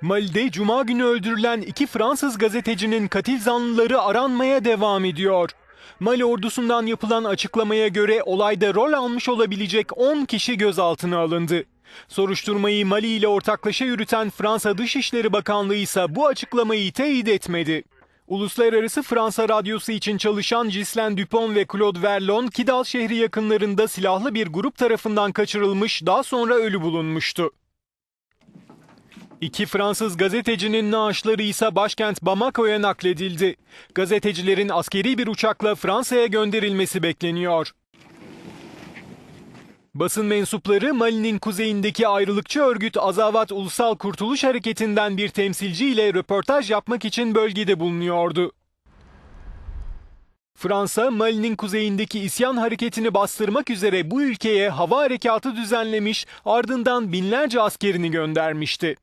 Mali'de cuma günü öldürülen iki Fransız gazetecinin katil zanlıları aranmaya devam ediyor. Mali ordusundan yapılan açıklamaya göre olayda rol almış olabilecek 10 kişi gözaltına alındı. Soruşturmayı Mali ile ortaklaşa yürüten Fransa Dışişleri Bakanlığı ise bu açıklamayı teyit etmedi. Uluslararası Fransa Radyosu için çalışan Ghislain Dupont ve Claude Verlon, Kidal şehri yakınlarında silahlı bir grup tarafından kaçırılmış, daha sonra ölü bulunmuştu. İki Fransız gazetecinin naaşları ise başkent Bamako'ya nakledildi. Gazetecilerin askeri bir uçakla Fransa'ya gönderilmesi bekleniyor. Basın mensupları Mali'nin kuzeyindeki ayrılıkçı örgüt Azavat Ulusal Kurtuluş Hareketi'nden bir temsilciyle röportaj yapmak için bölgede bulunuyordu. Fransa, Mali'nin kuzeyindeki isyan hareketini bastırmak üzere bu ülkeye hava harekatı düzenlemiş, ardından binlerce askerini göndermişti.